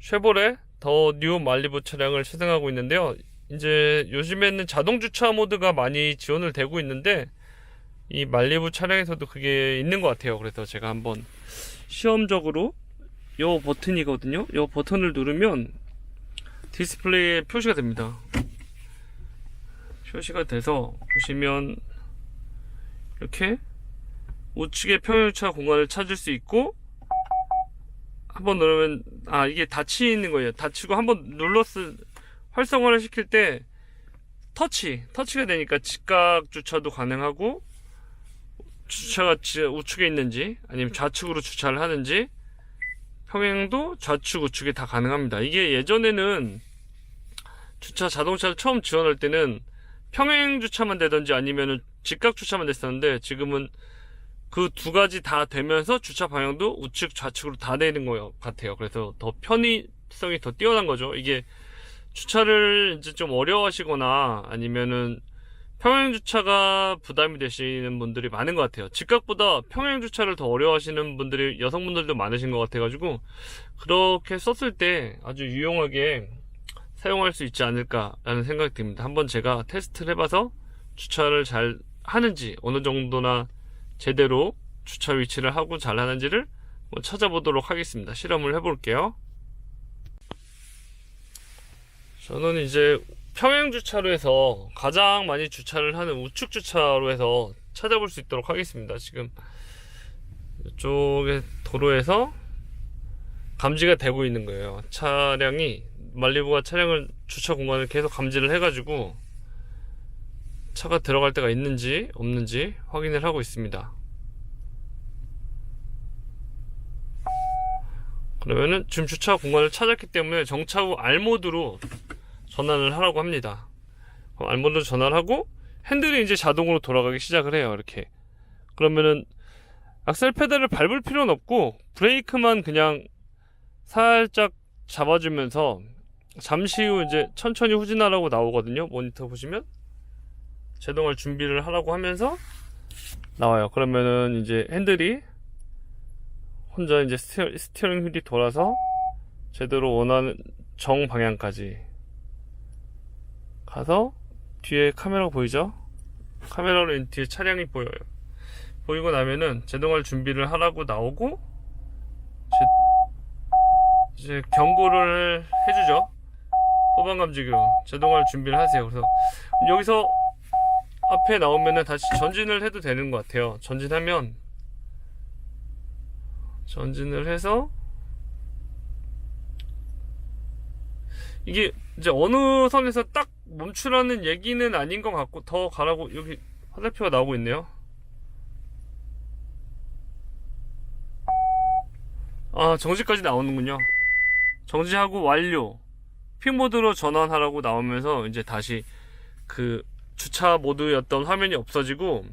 쉐보레 더 뉴 말리부 차량을 시승하고 있는데요. 이제 요즘에는 자동 주차 모드가 많이 지원을 되고 있는데 이 말리부 차량에서도 그게 있는 것 같아요. 그래서 제가 한번 시험적으로 요 버튼이거든요. 요 버튼을 누르면 디스플레이에 표시가 됩니다. 표시가 돼서 보시면 이렇게 우측에 평형주차 공간을 찾을 수 있고 한 번 누르면 아 이게 닫히는 거예요. 닫히고 한 번 눌렀을 활성화를 시킬 때 터치 터치가 되니까 직각 주차도 가능하고 주차가 지- 우측에 있는지 아니면 좌측으로 주차를 하는지 평행도 좌측 우측에 다 가능합니다. 이게 예전에는 주차 자동차를 처음 지원할 때는 평행 주차만 되던지 아니면은 직각 주차만 됐었는데 지금은 그 두 가지 다 되면서 주차 방향도 우측 좌측으로 다 되는 것 같아요. 그래서 더 편의성이 더 뛰어난 거죠. 이게 주차를 이제 좀 어려워하시거나 아니면은 평행 주차가 부담이 되시는 분들이 많은 것 같아요. 직각보다 평행 주차를 더 어려워하시는 분들이 여성분들도 많으신 것 같아가지고 그렇게 썼을 때 아주 유용하게 사용할 수 있지 않을까라는 생각이 듭니다. 한번 제가 테스트를 해봐서 주차를 잘 하는지 어느 정도나 제대로 주차 위치를 하고 잘 하는지를 찾아보도록 하겠습니다. 실험을 해볼게요. 저는 이제 평행 주차로 해서 가장 많이 주차를 하는 우측 주차로 해서 찾아볼 수 있도록 하겠습니다. 지금 이쪽에 도로에서 감지가 되고 있는 거예요. 차량이 말리부가 차량을 주차 공간을 계속 감지를 해가지고 차가 들어갈 때가 있는지 없는지 확인을 하고 있습니다. 그러면은 지금 주차 공간을 찾았기 때문에 정차 후 R 모드로 전환을 하라고 합니다. 그럼 R 모드로 전환을 하고 핸들이 이제 자동으로 돌아가기 시작을 해요. 이렇게. 그러면은 악셀 페달을 밟을 필요는 없고 브레이크만 그냥 살짝 잡아주면서 잠시 후 이제 천천히 후진하라고 나오거든요. 모니터 보시면 제동할 준비를 하라고 하면서 나와요. 그러면은 이제 핸들이 혼자 이제 스티어, 스티어링 휠이 돌아서 제대로 원하는 정 방향까지 가서 뒤에 카메라 보이죠? 카메라로 인 뒤에 차량이 보여요. 보이고 나면은 제동할 준비를 하라고 나오고 제- 이제 경고를 해주죠. 후방 감지기로 제동할 준비를 하세요. 그래서 여기서 앞에 나오면은 다시 전진을 해도 되는 것 같아요. 전진하면 전진을 해서 이게 이제 어느 선에서 딱 멈추라는 얘기는 아닌 것 같고 더 가라고 여기 화살표가 나오고 있네요. 아 정지까지 나오는군요. 정지하고 완료. 픽 모드로 전환하라고 나오면서 이제 다시 그 주차 모드였던 화면이 없어지고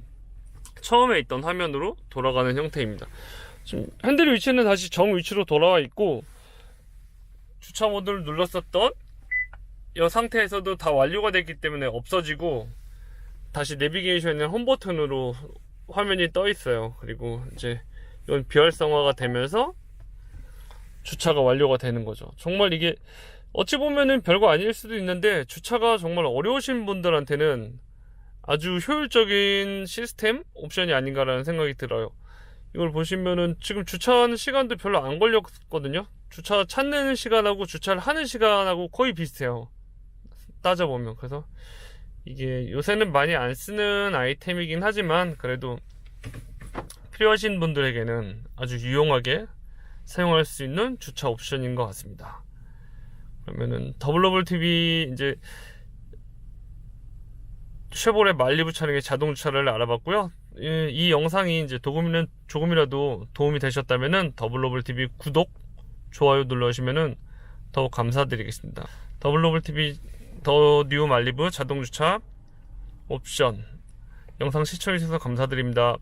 처음에 있던 화면으로 돌아가는 형태입니다. 지금 핸들 위치는 다시 정 위치로 돌아와 있고 주차 모드를 눌렀었던 이 상태에서도 다 완료가 됐기 때문에 없어지고 다시 내비게이션에 홈 버튼으로 화면이 떠 있어요. 그리고 이제 이건 비활성화가 되면서 주차가 완료가 되는 거죠. 정말 이게 어찌 보면은 별거 아닐 수도 있는데 주차가 정말 어려우신 분들한테는 아주 효율적인 시스템 옵션이 아닌가라는 생각이 들어요. 이걸 보시면은 지금 주차하는 시간도 별로 안 걸렸거든요. 주차 찾는 시간하고 주차를 하는 시간하고 거의 비슷해요. 따져보면. 그래서 이게 요새는 많이 안 쓰는 아이템이긴 하지만 그래도 필요하신 분들에게는 아주 유용하게 사용할 수 있는 주차 옵션인 것 같습니다. 그러면은 더블러블 TV 이제 쉐보레 말리부 차량의 자동 주차를 알아봤고요. 이, 이 영상이 이제 조금이는 조금이라도 도움이 되셨다면은 더블러블 TV 구독, 좋아요 눌러주시면은 더욱 감사드리겠습니다. 더블러블 TV 더 뉴 말리부 자동 주차 옵션 영상 시청해주셔서 감사드립니다.